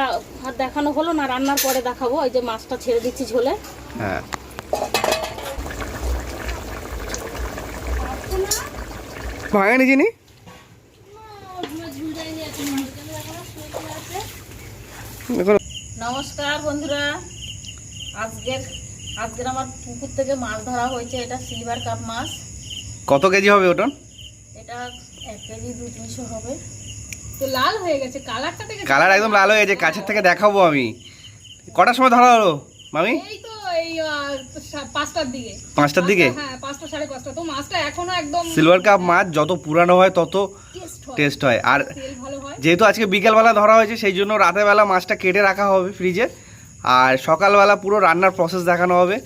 আর দেখানো হলো না রান্নার পরে দেখাবো। ওই যে মাছটা ছেড়ে দিচ্ছি ঝোলে। হ্যাঁ। ভাঙে নি চিনি? নমস্কার বন্ধুরা। আজকের আজকের আমার পুকুর থেকে মাছ ধরা হয়েছে। এটা সিলভার কাপ মাছ। কত কেজি হবে ওটা? এটা এক কেজি দু তিনশো হবে। তো লাল হয়ে গেছে কালারটা থেকে কালার একদম লাল হয়ে গেছে কাছের থেকে দেখাবো আমি। কটার সময় ধরা হলো মামি? এই তো এই পাঁচটার দিকে। পাঁচটার দিকে? হ্যাঁ পাঁচটা সাড়ে পাঁচটা। তো মাছটা এখনও একদম সিলভার কাপ মাছ যত পুরানো হয় তত টেস্ট হয়। আর হয়। যেহেতু আজকে বিকেলবেলা ধরা হয়েছে সেই জন্য রাতেরবেলা মাছটা কেটে রাখা হবে ফ্রিজে আর সকালবেলা পুরো রান্নার প্রসেস দেখানো হবে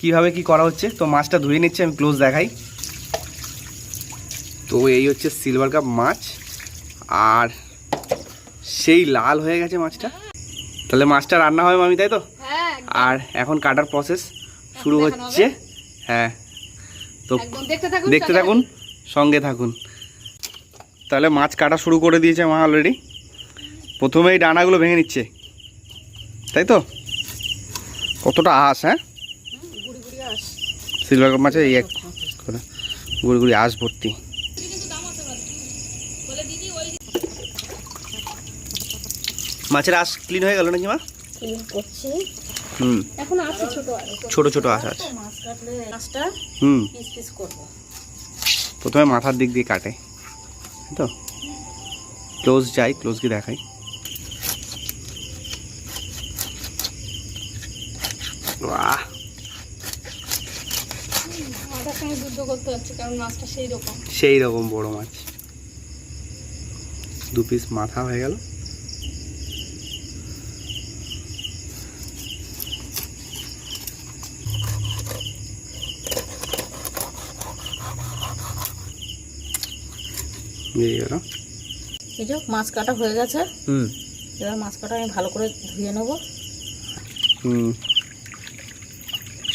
কীভাবে কি করা হচ্ছে। তো মাছটা ধুয়ে নিচ্ছে আমি ক্লোজ দেখাই। তো এই হচ্ছে সিলভার কাপ মাছ। আর সেই লাল হয়ে গেছে মাছটা। তাহলে মাছটা রান্না হবে মামি তাই তো? হ্যাঁ আর এখন কাটার প্রসেস শুরু হচ্ছে। হ্যাঁ। তো দেখতে থাকুন সঙ্গে থাকুন তাহলে মাছ কাটা শুরু করে দিয়েছে মা অলরেডি প্রথমে এই ডানাগুলো ভেঙে নিচ্ছে। তাই তো? কতটা আঁশ হ্যাঁ? সিলভার কাপ মাছে এই এক গুড়ি গুড়ি আঁশ ভর্তি। মাছের আঁশ ক্লিন হয়ে গেল নাকি মা? ক্লিন করছি। হুম। এখন আছে ছোট ছোট ছোট আঁশ আছে। মাছ কাটলে মাছটা হুম। পিস পিস করব। প্রথমে মাথার দিক দিয়ে কাটে। তো? ক্লোজ যাই ক্লোজ গিয়ে দেখাই। বাহ! সেই রকম। বড় মাছ। দু পিস মাথা হয়ে গেল। বেরিয়ে গেল। এই যে মাছ কাটা হয়ে গেছে। হুম। এবার মাছ কাটা আমি ভালো করে ধুয়ে নেব। হুম।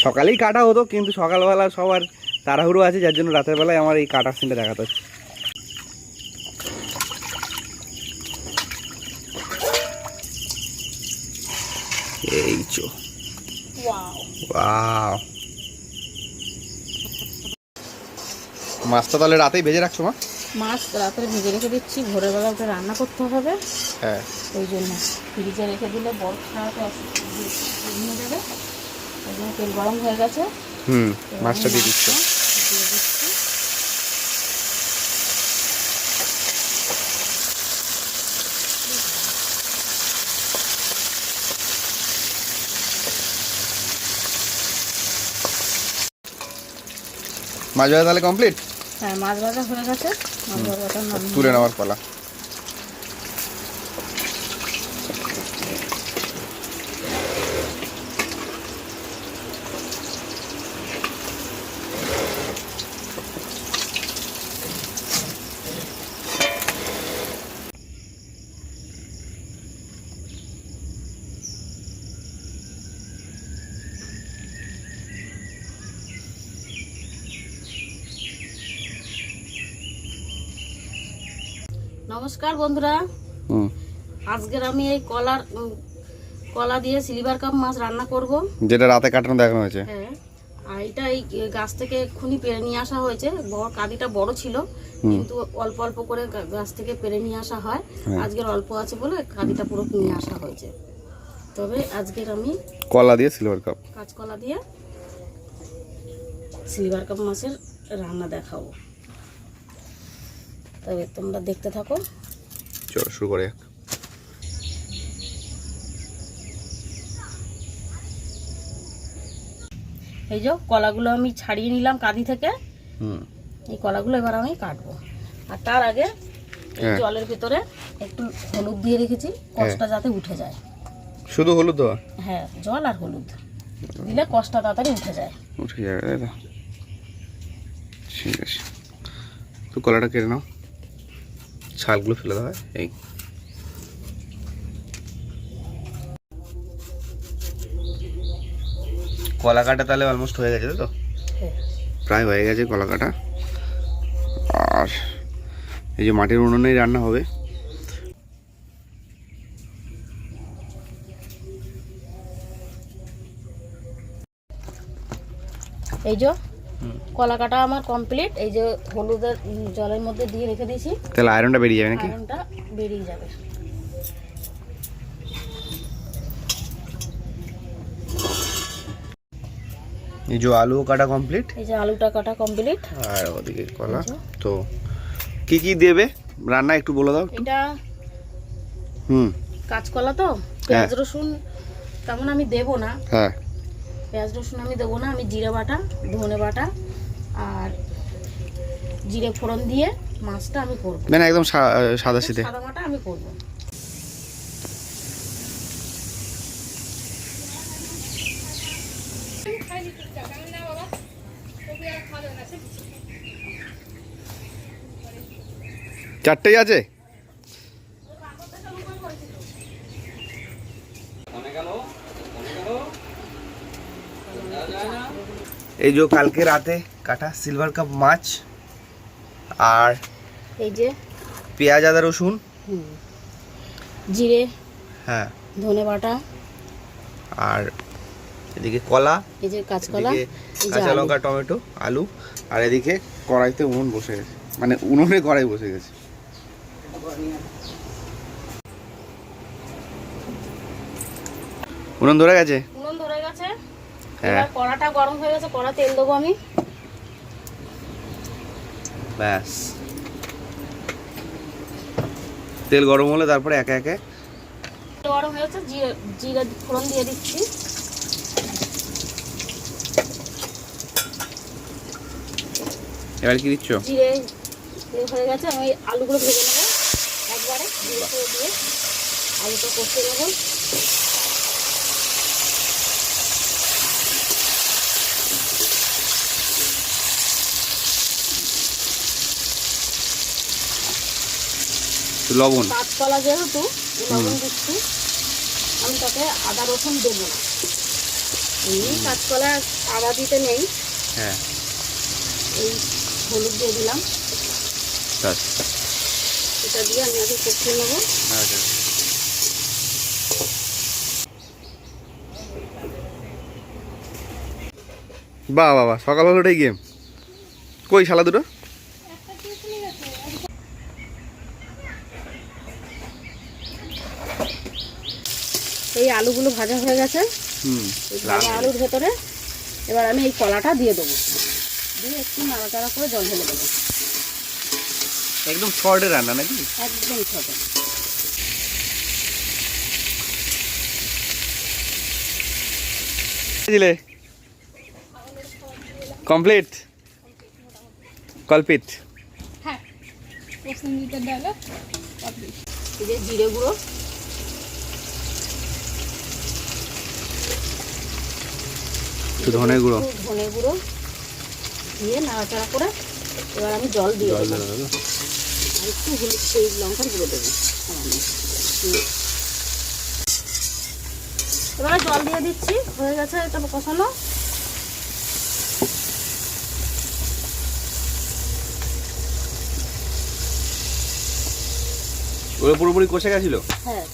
সকালেই কাটা হতো কিন্তু সকালবেলা সবার তাড়াহুড়ো আছে যার জন্য রাতের বেলায় আমার এই কাটার সিনটা দেখাতে হচ্ছে। এই চো। মাছটা তাহলে রাতেই ভেজে রাখছো মা? মাছ রাত্রে ভেজে রেখে দিচ্ছি। ভোরবেলা ওটা রান্না করতে হবে। হ্যাঁ। ওই জন্য ফ্রিজে রেখে দিলে বরফ ছাড়াতে নিয়ে যাবে। ওই জন্য তেল গরম হয়ে গেছে। হুম মাছটা দিয়ে দিচ্ছ। দিয়ে দিচ্ছি। মাছ তাহলে কমপ্লিট হ্যাঁ মাছ ভাজা হয়ে গেছে। তুলে নেওয়ার পালা। নমস্কার বন্ধুরা। আজকের আমি এই কলার কলা দিয়ে সিলভার কাপ মাছ রান্না করব। যেটা রাতে কাটানো দেখানো হয়েছে। হ্যাঁ। আর এটা এই গাছ থেকে এক্ষুনি পেরে নিয়ে আসা হয়েছে। বড় কাদিটা বড় ছিল কিন্তু অল্প অল্প করে গাছ থেকে পেরে নিয়ে আসা হয়। হ্যাঁ। আজকের অল্প আছে বলে কাদিটা পুরো নিয়ে আসা হয়েছে। তবে আজকের আমি কলা দিয়ে সিলভার কাপ। কাঁচকলা দিয়ে সিলভার কাপ মাছের রান্না দেখাবো। তবে তোমরা দেখতে থাকো। চলো শুরু করে এই যে কলাগুলো আমি ছাড়িয়ে নিলাম কাঁদি থেকে। হুম। এই কলাগুলো এবার আমি কাটবো। আর তার আগে এই হ্যাঁ। জলের ভিতরে একটু হলুদ দিয়ে রেখেছি কষ্টটা যাতে উঠে যায়। শুধু হলুদ হ্যাঁ জল আর হলুদ। দিলে কষ্টটা তাড়াতাড়ি উঠে যায়। উঠে যাবে ঠিক আছে। তো কলাটা কেটে নাও। ছালগুলো ফেলে দেওয়া হয় এই। কলা কাটা তাহলে অলমোস্ট হয়ে গেছে তো? হ্যাঁ। প্রায় হয়ে গেছে কলা কাটা আর এই যে মাটির উনুনেই রান্না হবে। এই যে কলা কাটা আমার কমপ্লিট এই যে হলুদের জলের মধ্যে দিয়ে রেখে দিয়েছি। তাহলে আয়রনটা বেরিয়ে যাবে নাকি? আয়রনটা বেরিয়ে যাবে। এই যে আলু কাটা কমপ্লিট এই যে আলুটা কাটা কমপ্লিট আর ওদিকে কলা। তো কি কি দেবে? রান্না একটু বলে দাও। এটা হুম। কাঁচকলা তো পেঁয়াজ রসুন তেমন আমি দেবো না। হ্যাঁ। পেঁয়াজ রসুন আমি দেবো না আমি জিরে বাটা ধনে বাটা আর জিরে ফোড়ন দিয়ে মাছটা আমি করব। মানে একদম সাদা সিধে। সাদা বাটা আমি করব। চারটেই আছে? এই যে কালকে রাতে কাটা সিলভার কাপ মাছ আর এই যে পেঁয়াজ আদা রসুন। জিরে হ্যাঁ। ধনে বাটা। আর এদিকে কলা এই যে কাঁচকলা কাঁচা লঙ্কা টমেটো আলু। আর এদিকে কড়াইতে উনুন বসে গেছে। মানে উনুনে কড়াই বসে গেছে। উনুন ধরে গেছে? উনুন ধরে গেছে। এবার কড়াটা গরম হয়ে গেছে কড়া তেল দেবো আমি। ব্যাস। তেল গরম হলে তারপরে একে একে গরম হয়ে গেছে জিরে জিরে ফোড়ন দিয়ে দিচ্ছি। এবার কি দিচ্ছ? জিরে হয়ে গেছে আমি আলুগুলো ভেজে নেব একবারে। দিয়ে আলুটা কষে নেব। লবণ। কাঁচকলা যেহেতু লবণ দিচ্ছি আমি তাতে আদা রসুন দেবো না। এই কাঁচকলা আদা দিতে নেই। হ্যাঁ। এই হলুদ দিয়ে দিলাম। এটা দিয়ে আমি আগে কষিয়ে নেব। আচ্ছা। বাহ বাবা সকাল হলোটাই গেম কই শালা দুটো? এই আলুগুলো ভাজা হয়ে গেছে। ভাজা আলুর ভেতরে। এবার আমি এই কলাটা দিয়ে দেবো। দিয়ে একটু নাড়াচাড়া করে জল ঢেলে দেবো। একদম শর্টে রান্না নাকি? একদম ছোট। দিলে? কমপ্লিট? কলপিট হ্যাঁ জিরে গুঁড়ো। একটু ধনে গুঁড়ো। ধনে গুঁড়ো দিয়ে নাড়াচাড়া করে এবার আমি জল দিয়ে দেবো। আর একটু হলুদ সেই লঙ্কার গুঁড়ো দেবো। এবারে জল দিয়ে দিচ্ছি। হয়ে গেছে এটা কষানো। ওগুলো পুরোপুরি কষে গেছিল? হ্যাঁ।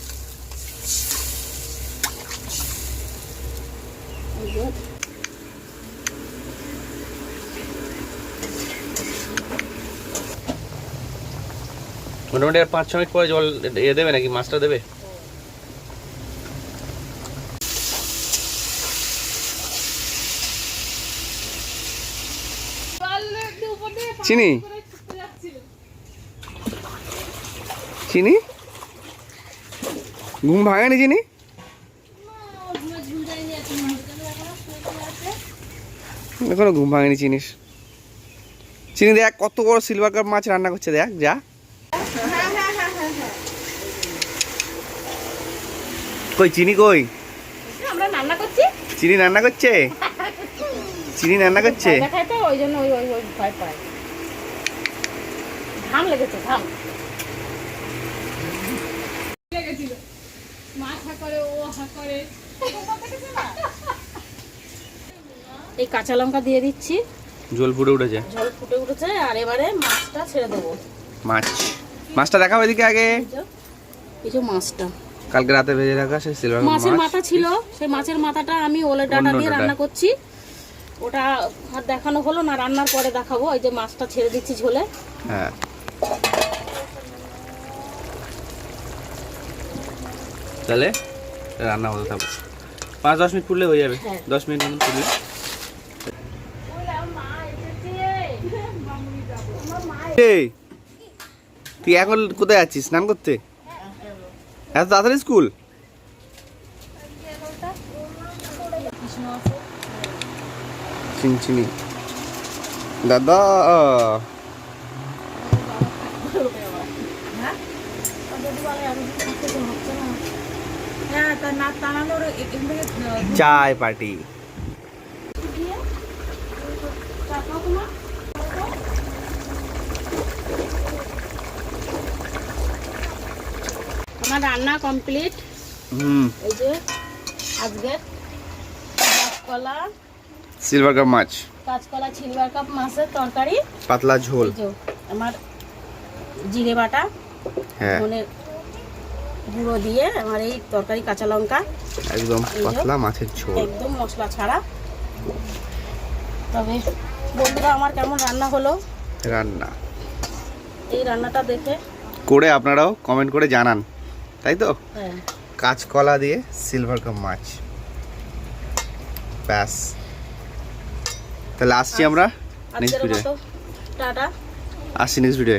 মোটামুটি আর পাঁচ ছ মিনিট পরে জল এ দেবে নাকি? মাছটা দেবে? চিনি? চিনি? ঘুম ভাঙেনি চিনি? এখনও ঘুম ভাঙেনি চিনিস চিনি দেখ কত বড় সিলভার কাপ মাছ রান্না করছে, দেখ, যা। কই চিনি কই? আমরা রান্না করছি। চিনি রান্না করছে? চিনি রান্না করছে? ওই জন্য ওই ওই ওই ভয় পায়। ঘাম লেগেছে ঘাম। লেগেছিল মা করে ও হা করে এই কাঁচা লঙ্কা দিয়ে দিচ্ছি। জল ফুটে উঠেছে। জল ফুটে উঠেছে আর এবারে মাছটা ছেড়ে দেবো। মাছ। মাছটা দেখাও এদিকে আগে। এই যে মাছটা। কালকে রাতে ভেজে রাখা সেই সিলভার মাছের মাথা ছিল সেই মাছের মাথাটা আমি ওলের ডাটা দিয়ে রান্না করছি। ওটা আর দেখানো হলো না রান্নার পরে দেখাবো। এই যে মাছটা ছেড়ে দিচ্ছি ঝোলে। হ্যাঁ। তাহলে রান্না হতে থাকব। পাঁচ দশ মিনিট ফুটলে হয়ে যাবে। হ্যাঁ। দশ মিনিট মতন ফুটলে। তুই এখন কোথায় আছিস? স্নান করতে? এত তাড়াতাড়ি স্কুল চিনচিনি দাদা চায় পার্টি আমার রান্না কমপ্লিট। হুম। এই যে আজকে কাঁচকলা সিলভার কাপ মাছ। কাঁচকলা সিলভার কাপ মাছের তরকারি পাতলা ঝোল। আমার জিরে বাটা হ্যাঁ। মানে গুঁড়ো দিয়ে আমার এই তরকারি কাঁচা লঙ্কা। একদম পাতলা মাছের ঝোল। একদম মশলা ছাড়া। তবে বন্ধুরা আমার কেমন রান্না হলো? রান্না। এই রান্নাটা দেখে। করে আপনারাও কমেন্ট করে জানান। তাই তো? হ্যাঁ। কাঁচকলা দিয়ে সিলভার কাপ মাছ। ব্যাস। তাহলে আসছি আমরা নেক্সট ভিডিও টাটা। আসছি নেক্সট ভিডিও